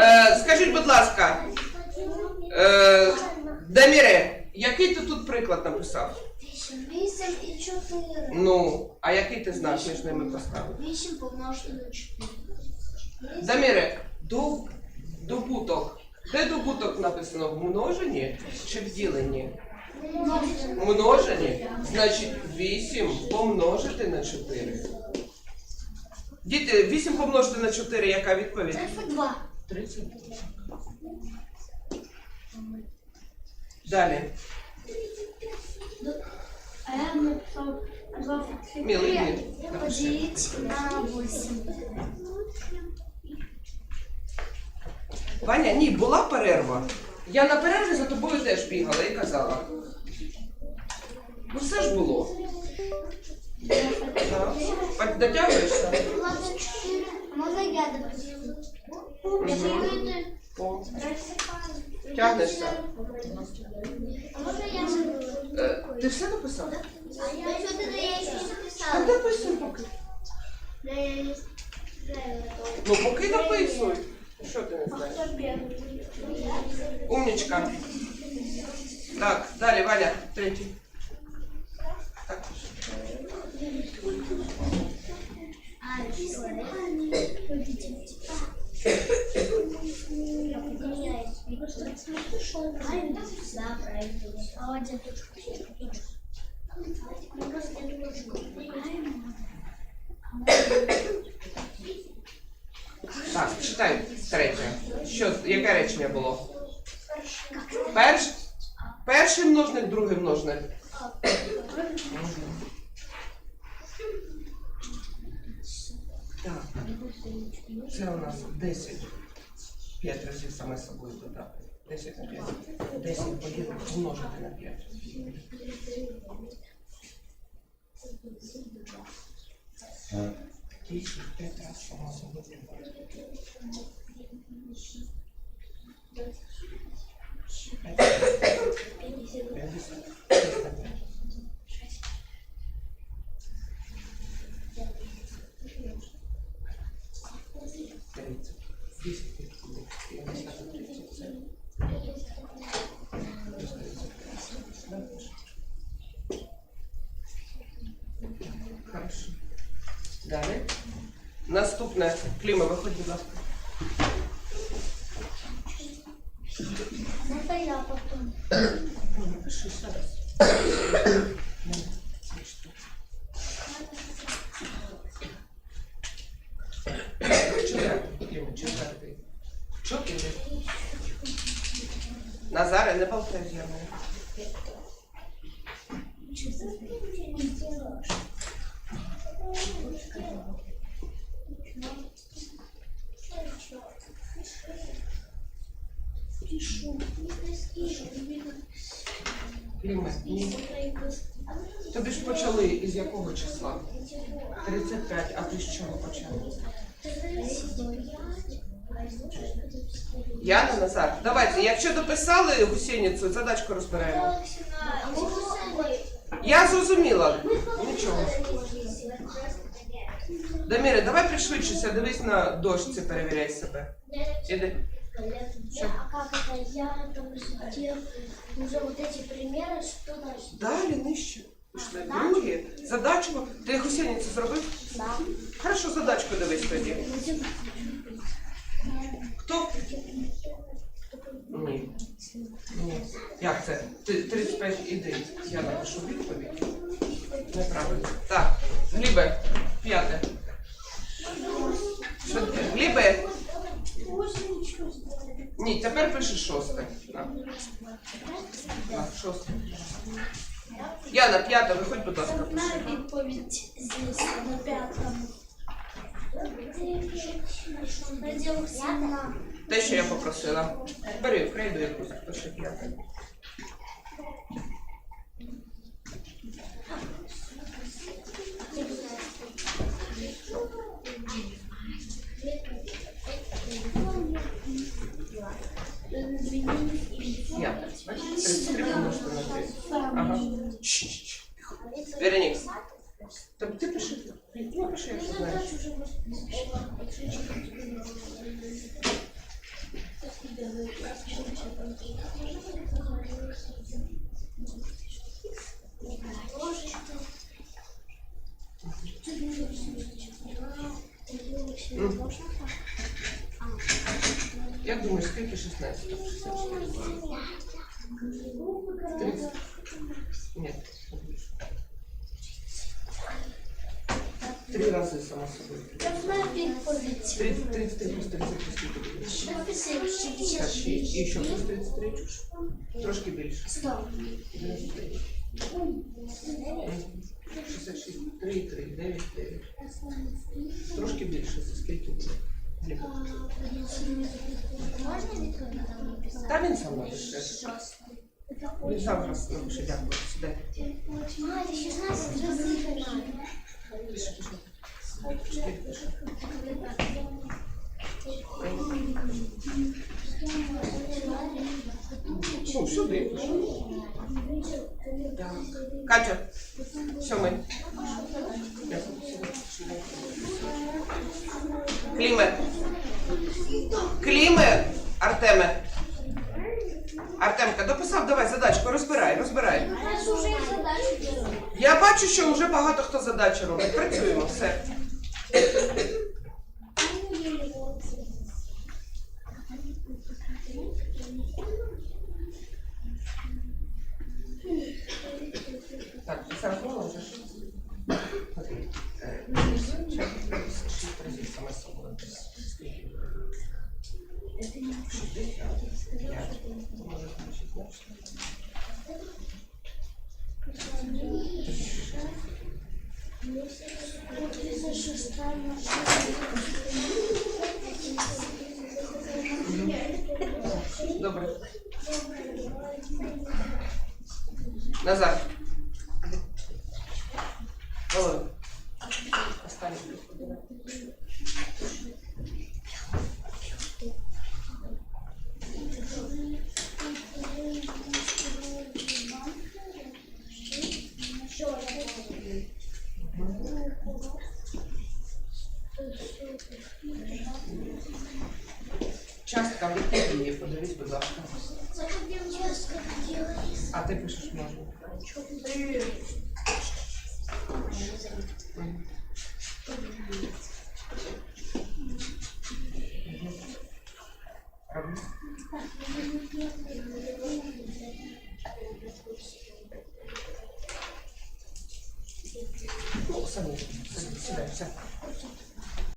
Е, скажіть, будь ласка, е, Даміре, який ти тут приклад написав? Вісім і чотири. Ну, а який ти знак між ними поставив? Вісім помножити на чотири. Даміре, до, добуток. Де добуток написано? В множенні чи в діленні? Множені, значить 8 помножити на 4. Діти, 8 помножити на 4, яка відповідь? Тридцять два. 30. Далі. А я написав Мілий мір. Напиши. на вісім. Ваня, ні, була перерва. Я на перерві за тобою теж бігала і казала. Ну все ж було. Дотягуєшся? Можна я допустим? Тягнешся. А можна я Е, Ти все написав? А я що ти я ще Так записала? дописуй поки. Ну поки дописуй. Що ти не знаєш? Умнічка. Так, далі, Валя, третій. Так. Так, читай третє. Що, яке речення було? Перш, перший множник, другий множник. Так, це у нас 10. 5 разів саме собою додати. 10 на 5. 10 поділити, помножити на 5. Десять, п'ять разів саме собою додати. П'ятдесят. Шість на п'ять. Тридцать. Десять, пятьдесят, тридцать, семь. Плюс тридцать. Да, Хорошо. Далі. Наступне. Кліма, виходь, будь ласка. Можна я потім? Напиши Кліма, четвертий. Чотири. Назаре, не болтай зі мною. Тобі ж почали із якого числа? 35, а ти з чого почали? Яна Назар, давайте, якщо дописали гусеницю, задачку розберемо. Я зрозуміла. Нічого. Даміре, давай пришвидшися, дивись на дошці, перевіряй себе. Іди. А как это? Я там сделал уже вот эти примеры, что дальше? Далі нижче. Пішли. Друге. Задачу. Ти гусеницю зробив? Да. Хорошо, задачку дивись тоді. Хто? Ні. Ні. Як це? Ти 35 іди. Я напишу відповідь. Неправильно. Так. Глібе, п'яте. Швидке. Глібе. Ні, тепер пиши шосте. Я На, шосте. Яна, п'яте, виходь, будь ласка, Одна На відповідь здесь на п'ятому. Те, що я попросила. Бери, крейду якусь, пиши п'яте. П'яте. Бачиш? 33 помножити на 3. Ага. Чш-чш-чш. Веронікс. Так ти пиши. Ну, пиши, якщо знаєш. первый. Я пишу Можно так? Як думаєш, скільки 16? 64. 30. Ні. Три рази сама собою. Я знаю. 30, 33 плюс 30 скільки буде? 56. І ще плюс 33. Трошки більше. Сто. 93. Мгм. 66, 3, 3, 9, 9. Трошки більше, це скільки буде? Можна написати? Та він сам напише. Завтра напише, дякую. Сідай. А, это 16 разів. Ну, сюди. Катя, сьомий. Кліме. Кліме, Артеме. Артемка, дописав, давай задачку, розбирай, розбирай. У нас уже і задачу делали. Я бачу, що вже багато хто задачі робить. Працюємо, все. Так, писав можеш? Окей. Е, Шість разів саме собою. Добре. Назад. Частка витягує, подивись, будь ласка. А ти пишеш можна.